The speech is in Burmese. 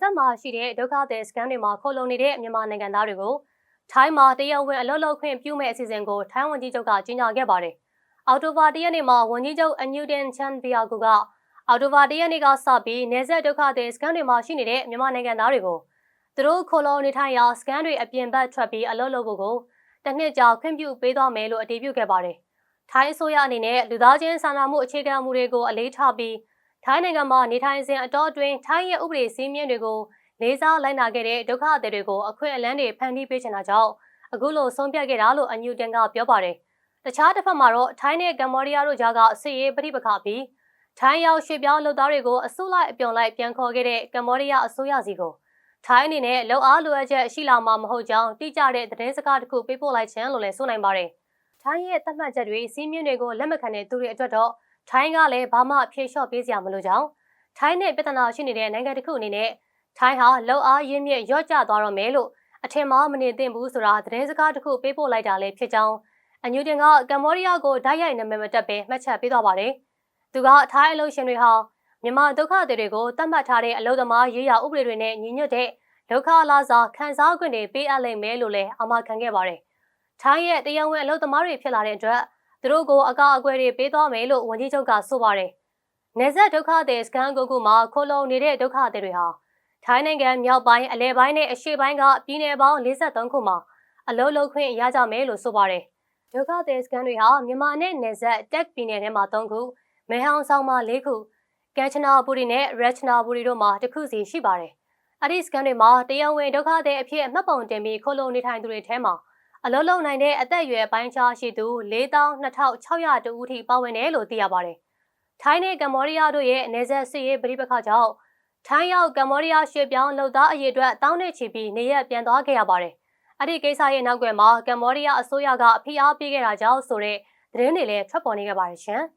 ဆက်မှာရှိတဲ့ဒုက္ခသည်စခန်းတွေမှာခိုလုံနေတဲ့မြန်မာနိုင်ငံသားတွေကိုထိုင်းမှာတရားဝင်အလုပ်လုပ်ခွင့်ပြုမဲ့အစီအစဉ်ကိုထိုင်းဝန်ကြီးချုပ်ကကြေညာခဲ့ပါတယ်။အော်တိုဘာတရက်နေ့မှာဝန်ကြီးချုပ်အန်ယူဒင်ချန်ဘီယာကူကအော်တိုဘာတရက်နေ့ကစပြီးနေဆက်ဒုက္ခသည်စခန်းတွေမှာရှိနေတဲ့မြန်မာနိုင်ငံသားတွေကိုသူတို့ခိုလုံနေထိုင်ရာစခန်းတွေအပြင်ဘက်ထွက်ပြီးအလုပ်လုပ်ဖို့ကိုတစ်နှစ်ကြာခွင့်ပြုပေးသွားမယ်လို့အတည်ပြုခဲ့ပါတယ်။ထိုင်းအစိုးရအနေနဲ့လူသားချင်းစာနာမှုအခြေခံမှုတွေကိုအလေးထားပြီး ထိုင်းနိုင်ငံမှာနေထိုင်စဉ်အတော်အတွင်းထိုင်းရဲ့ဥပဒေစည်းမျဉ်းတွေကိုလေးစားလိုက်နာခဲ့တဲ့ဒုက္ခသည်တွေကိုအခွင့်အလမ်းတွေဖန်တီးပေးချင်တာကြောင့်အခုလိုဆုံးဖြတ်ခဲ့တာလို့အန်ယူတန်ကပြောပါတယ်။တခြားတစ်ဖက်မှာတော့ထိုင်းနဲ့ကမ္ဘောဒီးယားတို့ကြားကစစ်ရေးပဋိပက္ခပြီးထိုင်းရောက်ရွှေ့ပြောင်းလုပ်သားတွေကိုအစုလိုက်အပြုံလိုက်ပြန်ခေါ်ခဲ့တဲ့ကမ္ဘောဒီးယားအစိုးရစီကိုထိုင်းအနေနဲ့လောက်အားလိုအပ်ချက်ရှိလာမှာမဟုတ်ကြောင်းတိကျတဲ့သတင်းစကားတစ်ခုပေးပို့လိုက်ခြင်းလို့လည်းဆိုနိုင်ပါတယ်။ထိုင်းရဲ့သတ်မှတ်ချက်တွေစီးမြင့်တွေကိုလက်မခံတဲ့သူတွေအတွက်တော့ ထိုင်းကလည်းဘာမှဖြေလျှော့ပေးစရာမလိုကြောင်းထိုင်းနဲ့ပြဿနာရှိနေတဲ့နိုင်ငံတစ်ခုအနေနဲ့ထိုင်းဟာလောက်အားရင်းမြစ်ရော့ကျသွားတော့မယ်လို့အထင်မှားမနေသင့်ဘူးဆိုတာသတင်းစကားတစ်ခုပေးပို့လိုက်တာလည်းဖြစ်ကြောင်းအန်ယူတင်ကကမ္ဘောဒီးယားကိုဓာတ်ရိုက်နာမည်မတက်ပဲမှတ်ချက်ပေးသွားပါတယ်။သူကထိုင်းအလုပ်ရှင်တွေဟာမြန်မာဒုက္ခသည်တွေကိုတတ်မှတ်ထားတဲ့အလုပ်သမားရေးရာဥပဒေတွေနဲ့ညီညွတ်တဲ့ဒုက္ခလာစာခံစား권တွေပေးအပ်လိမ့်မယ်လို့လည်းအမှားခံခဲ့ပါတယ်။ထိုင်းရဲ့တရားဝင်အလုပ်သမားတွေဖြစ်လာတဲ့အတွက် သူတို့ကိုအကာအကွယ်တွေပေးသွားမယ်လို့ဝန်ကြီးချုပ်ကဆိုပါတယ်။နေဆက်ဒုက္ခသည်စကန်ကိုကူမှာခိုလုံနေတဲ့ဒုက္ခသည်တွေဟာထိုင်းနိုင်ငံမြောက်ပိုင်းအလဲပိုင်းနဲ့အရှေ့ပိုင်းကပြည်နယ်ပေါင်း53ခုမှာအလုပ်လုပ်ခွင့်ရကြမယ်လို့ဆိုပါတယ်။ဒုက္ခသည်စကန်တွေဟာမြန်မာနဲ့နေဆက်တက်ပြည်နယ်ထဲမှာ3ခု၊မဲဟောင်ဆောင်မှာ4ခု၊ကမ်ချနာဘူရီနဲ့ရက်ချနာဘူရီတို့မှာတစ်ခုစီရှိပါတယ်။အဲ့ဒီစကန်တွေမှာတရားဝင်ဒုက္ခသည်အဖြစ်အမှတ်ပုံတင်ပြီးခိုလုံနေထိုင်သူတွေထဲမှာ အလုံးလုံးနိုင်တဲ့အသက်အရွယ်ပိုင်းခြားရှိသူ42,600တူဦးထိပါဝင်တယ်လို့သိရပါတယ်။ထိုင်းနဲ့ကမ္ဘောဒီးယားတို့ရဲ့အနေဆက်စစ်ရေးပဋိပက္ခကြောင့်ထိုင်းရောက်ကမ္ဘောဒီးယားရွှေ့ပြောင်းလုပ်သားအရေးအတွက်တောင်းနေချီပြီးနေရက်ပြန်သွားခဲ့ရပါတယ်။အဲ့ဒီကိစ္စရဲ့နောက်ကွယ်မှာကမ္ဘောဒီးယားအစိုးရကဖိအားပေးခဲ့တာကြောင့်ဆိုတဲ့သတင်းတွေလည်းထွက်ပေါ်နေခဲ့ပါတယ်ရှင်။